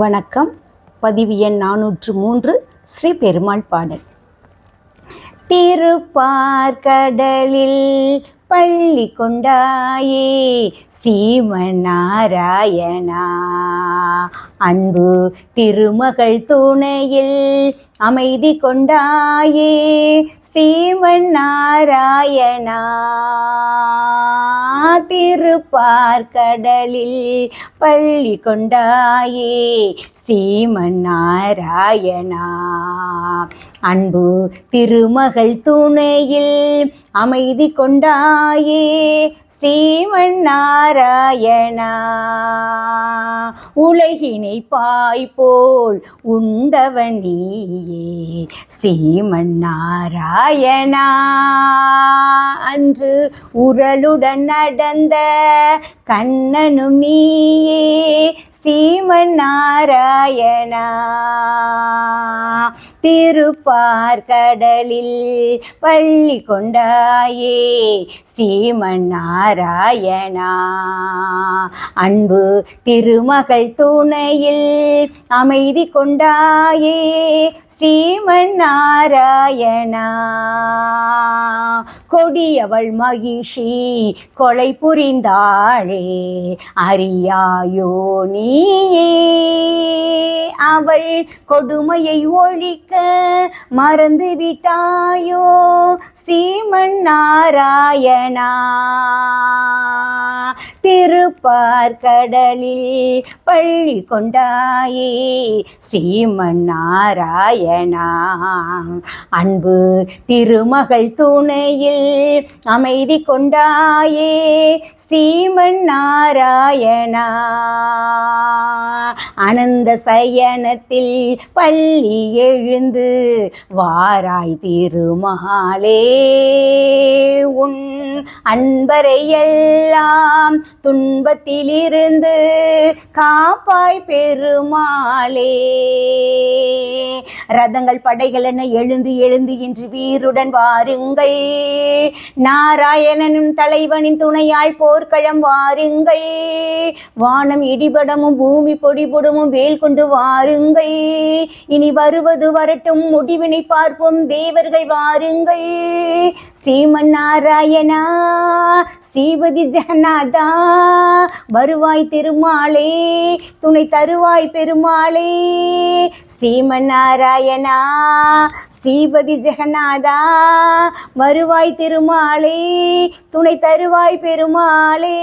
வணக்கம். பதிவு எண் நானூற்று மூன்று ஸ்ரீ பெருமாள் பாடல். திருப்பார்கடலில் பள்ளி கொண்டாயே ஸ்ரீமநாராயணா அன்பு திருமகள் துணையில் அமைதி கொண்டாயே ஸ்ரீமன் நாராயணா திருப்பார்கடலில் பள்ளி கொண்டாயே ஸ்ரீமன் நாராயணா அன்பு திருமகள் துணையில் அமைதி கொண்டாயே ஸ்ரீமன் நாராயணா உலகினை பாய்போல் உண்டவன் நீ ஸ்ரீமன் ஸ்ரீமன்னாராயணா. அன்று உரலுடன் நடந்த கண்ணனும் நீயே ஸ்ரீமன்னாராயணா. திருப்பார்கடலில் பள்ளி கொண்டாயே ஸ்ரீமன்னாராயணா. அன்பு திருமகள் துணையில் அமைதி கொண்டாயே ஸ்ரீமன்னாராயணா. கொடியவள் மகிஷி கொலை புரிந்தாளே அறியாயோ நீயே. அவள் கொடுமையை ஒழிக்க மறந்து விட்டாயோ ஸ்ரீமன் நாராயணா திருப்பார்கடலில் பள்ளி கொண்டாயே. ஸ்ரீமன் நாராயணா அன்பு திருமகள் துணையில் அமைதி கொண்டாயே. ஸ்ரீமன் நாராயணா அனந்த சயனத்தில் பள்ளி எழுந்து வாராய் திருமகாலே உன் அன்பரை எல்லாம் துன்பத்திலிருந்து காப்பாய் பெருமாளே. ரதங்கள் படைகள் என எழுந்து எழுந்து இன்று வீருடன் வாருங்கள். நாராயணனும் தலைவனின் துணையாய் போர்க்களம் வாருங்கள். வானம் இடிபடமும் பூமி பொடிபுடமும் வேல் கொண்டு வாருங்கள். இனி வருவது வரட்டும் முடிவினை பார்ப்போம் தேவர்கள் வாருங்கள். ஸ்ரீமன் நாராயணா ஸ்ரீபதி ஜெகநாதா வருவாய் திருமாலே துணை தருவாய் பெருமாளே ஸ்ரீமன் நாராயணா ஸ்ரீபதி ஜெகநாதா வருவாய் திருமாலே துணை தருவாய் பெருமாளே.